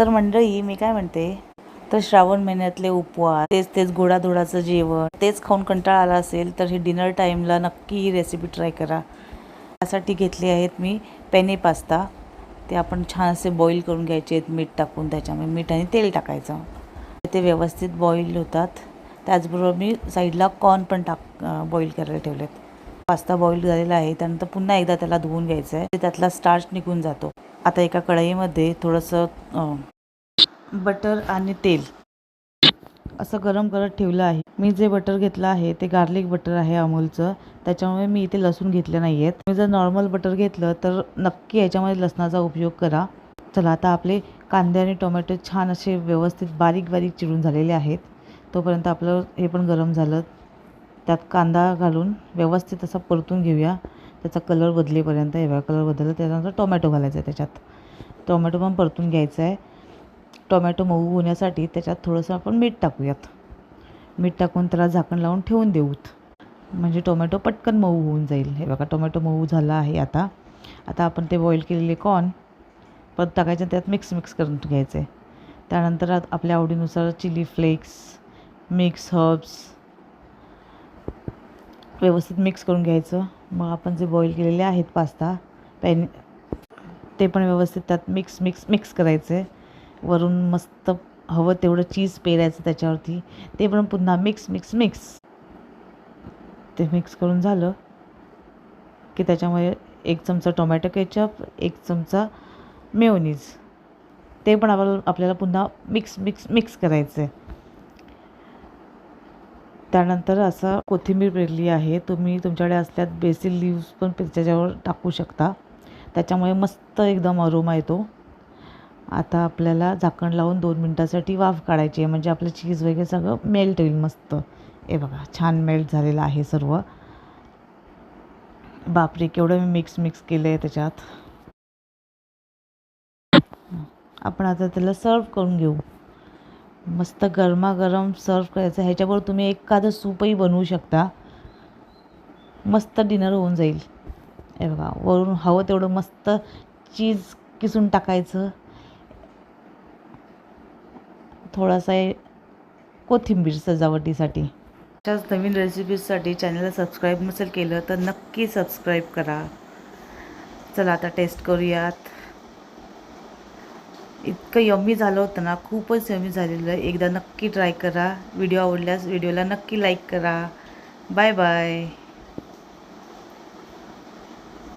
तर मंडळी मी काय म्हणते? तर श्रावण महिन्यातले उपवास तेच तेच गोडाधोडाचं जेवण तेच खाऊन कंटाळा आला असेल तर हे डिनर टाईमला नक्की ही रेसिपी ट्राय करा. त्यासाठी घेतले आहेत मी पेने पास्ता. ते आपण छान असे बॉईल करून घ्यायचे आहेत मीठ टाकून त्याच्यामध्ये मीठ आणि तेल टाकायचं. ते व्यवस्थित बॉईल होतात. त्याचबरोबर मी साईडला कॉर्न पण टाक बॉईल करायला ठेवलेत. पास्ता बॉईल झालेला आहे त्यानंतर पुन्हा एकदा त्याला धुवून घ्यायचं आहे त्यातला स्टार्च निघून जातो. आता एका कढईमध्ये थोडंसं बटर आणि तेल. असं गरम करत ठेवलं आहे. मी जे बटर घेतलं आहे ते गार्लिक बटर आहे अमूलचं. त्याच्यामुळे मी इथे लसूण घेतले नाही आहेत तुम्ही जर नॉर्मल बटर घेतलं तर नक्की याच्यामध्ये लसणाचा उपयोग करा. चला आता आपले कांदे आणि टोमॅटो छान असे व्यवस्थित बारीक बारीक चिरून झालेले आहेत. तोपर्यंत आपलं हे पण गरम झालं. त्यात कांदा घालून व्यवस्थित असा परतून घेऊया. त्याचा कलर बदलेपर्यंत हिरवा कलर बदलला त्यानंतर टोमॅटो घालायचा आहे त्याच्यात. टोमॅटो पण परतून घ्यायचा आहे. टोमॅटो मऊ होण्यासाठी त्याच्यात थोडंसं आपण मीठ टाकूयात. मीठ टाकून त्याला झाकण लावून ठेवून देऊत. म्हणजे टोमॅटो पटकन मऊ होऊन जाईल. हे बघा टोमॅटो मऊ झाला आहे आता. आता आपण ते बॉईल केलेले कॉर्न परत टाकायचे त्यात मिक्स मिक्स करून घ्यायचे. त्यानंतर आपल्या आवडीनुसार चिली फ्लेक्स मिक्स हर्ब्स व्यवस्थित मिक्स करून घ्यायचं. मग आपण जे बॉईल केलेले आहेत पास्ता पॅन ते पण व्यवस्थित त्यात मिक्स मिक्स मिक्स करायचं. आहे वरून मस्त हवं तेवढं चीज पेरायचं त्याच्यावरती. ते पण पुन्हा मिक्स मिक्स मिक्स ते मिक्स करून झालं की त्याच्यामध्ये एक चमचा टोमॅटो केचप एक चमचा मेयोनीज ते पण आपल्याला आपल्याला पुन्हा मिक्स मिक्स मिक्स करायचं आहे त्यानंतर असं कोथिंबीर पेरली आहे. तुम्ही तुमच्याकडे असल्यात बेसिल लिव्स पण त्याच्यावर टाकू शकता. त्याच्यामुळे मस्त एकदम अरोमा येतो. आता आपल्याला झाकण लावून दोन मिनटासाठी वाफ काढायची आहे. म्हणजे आपलं चीज वगैरे सगळं मेल्ट होईल मस्त. हे बघा छान मेल्ट झालेलं आहे सर्व. बापरे केवढं मी मिक्स मिक्स केलं आहे त्याच्यात. आपण आता त्याला सर्व करून घेऊ. मस्त गरमागरम सर्व करायचं. ह्याच्याबरोबर तुम्ही एखादं सूपही बनवू शकता. मस्त डिनर होऊन जाईल. हे बघा वरून हवं तेवढं मस्त चीज किसून टाकायचं. थोडासा हे कोथिंबीर सजावटीसाठी. अशाच नवीन रेसिपीजसाठी चॅनलला सबस्क्राईब नसेल केलं तर नक्की सबस्क्राईब करा. चला आता टेस्ट करूयात. इतकं यम्मी झालं होतं ना खूपच यम्मी झालेलं. आहे एकदा नक्की ट्राय करा. व्हिडिओ आवडल्यास व्हिडिओला नक्की लाईक करा. Bye bye